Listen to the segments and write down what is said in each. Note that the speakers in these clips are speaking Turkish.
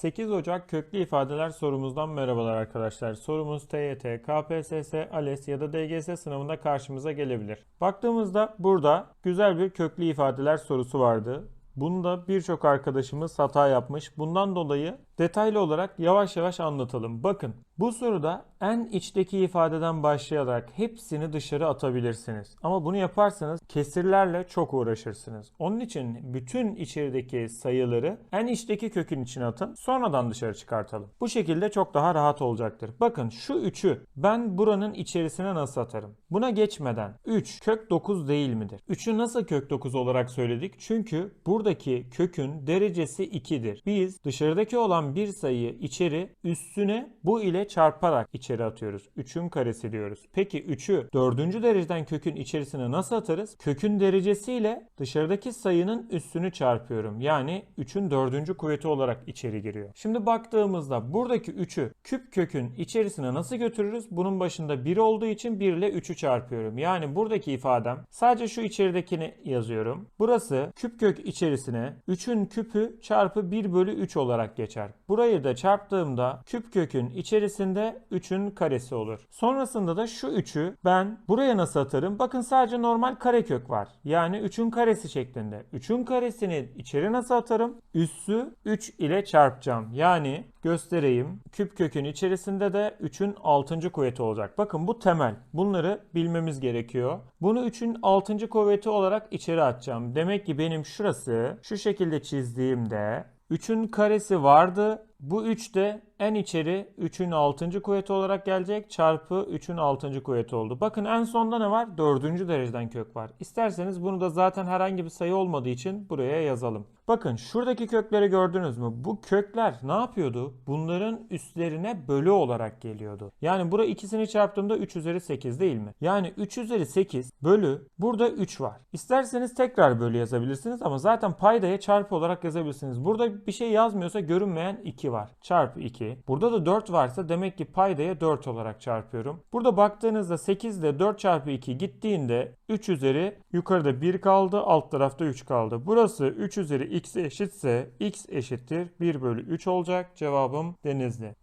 8 Ocak köklü ifadeler sorumuzdan merhabalar arkadaşlar. Sorumuz TYT, KPSS, ALES ya da DGS sınavında karşımıza gelebilir. Baktığımızda burada güzel bir köklü ifadeler sorusu vardı. Bunda birçok arkadaşımız hata yapmış. Bundan dolayı detaylı olarak yavaş yavaş anlatalım. Bakın bu soruda en içteki ifadeden başlayarak hepsini dışarı atabilirsiniz. Ama bunu yaparsanız kesirlerle çok uğraşırsınız. Onun için bütün içerideki sayıları en içteki kökün içine atın. Sonradan dışarı çıkartalım. Bu şekilde çok daha rahat olacaktır. Bakın şu 3'ü ben buranın içerisine nasıl atarım? Buna geçmeden 3 kök 9 değil midir? 3'ü nasıl kök 9 olarak söyledik? Çünkü buradaki kökün derecesi 2'dir. Biz dışarıdaki olan bir sayıyı içeri üstüne bu ile çarparak içeri atıyoruz. 3'ün karesi diyoruz. Peki 3'ü 4. dereceden kökün içerisine nasıl atarız? Kökün derecesiyle dışarıdaki sayının üstünü çarpıyorum. Yani 3'ün 4. kuvveti olarak içeri giriyor. Şimdi baktığımızda buradaki 3'ü küp kökün içerisine nasıl götürürüz? Bunun başında 1 olduğu için 1 ile 3'ü çarpıyorum. Yani buradaki ifadem sadece şu içeridekini yazıyorum. Burası küp kök içerisine 3'ün küpü çarpı 1 bölü 3 olarak geçer. Burayı da çarptığımda küp kökün içerisinde 3'ün karesi olur. Sonrasında da şu 3'ü ben buraya nasıl atarım? Bakın sadece normal karekök var. Yani 3'ün karesi şeklinde. 3'ün karesini içeri nasıl atarım? Üssü 3 ile çarpacağım. Yani göstereyim. Küp kökün içerisinde de 3'ün 6. kuvveti olacak. Bakın bu temel. Bunları bilmemiz gerekiyor. Bunu 3'ün 6. kuvveti olarak içeri atacağım. Demek ki benim şurası şu şekilde çizdiğimde 3'ün karesi vardı. Bu 3 de en içeri 3'ün 6. kuvveti olarak gelecek çarpı 3'ün 6. kuvveti oldu. Bakın en sonda ne var? 4. dereceden kök var. İsterseniz bunu da zaten herhangi bir sayı olmadığı için buraya yazalım. Bakın şuradaki kökleri gördünüz mü? Bu kökler ne yapıyordu? Bunların üstlerine bölü olarak geliyordu. Yani bura ikisini çarptığımda 3 üzeri 8 değil mi? Yani 3 üzeri 8 bölü burada 3 var. İsterseniz tekrar bölü yazabilirsiniz ama zaten paydaya çarpı olarak yazabilirsiniz. Burada bir şey yazmıyorsa görünmeyen 2 var. Çarpı 2. Burada da 4 varsa demek ki paydaya 4 olarak çarpıyorum. Burada baktığınızda 8 ile 4 çarpı 2 gittiğinde 3 üzeri yukarıda 1 kaldı alt tarafta 3 kaldı. Burası 3 üzeri x eşitse x eşittir 1 bölü 3 olacak. Cevabım Denizli.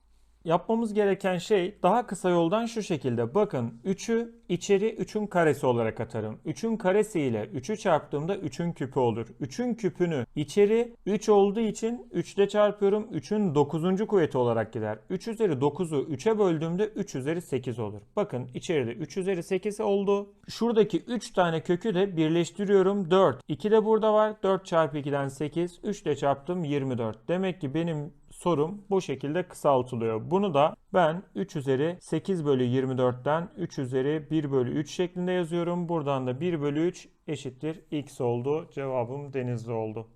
Yapmamız gereken şey daha kısa yoldan şu şekilde. Bakın 3'ü içeri 3'ün karesi olarak atarım. 3'ün karesi ile 3'ü çarptığımda 3'ün küpü olur. 3'ün küpünü içeri 3 olduğu için 3 ile çarpıyorum. 3'ün 9. kuvveti olarak gider. 3 üzeri 9'u 3'e böldüğümde 3 üzeri 8 olur. Bakın içeride 3 üzeri 8 oldu. Şuradaki 3 tane kökü de birleştiriyorum. 4. 2 de burada var. 4 çarpı 2'den 8. 3 ile çarptım 24. Demek ki benim sorum bu şekilde kısaltılıyor. Bunu da ben 3 üzeri 8 bölü 24'ten 3 üzeri 1 bölü 3 şeklinde yazıyorum. Buradan da 1 bölü 3 eşittir x oldu. Cevabım denizli oldu.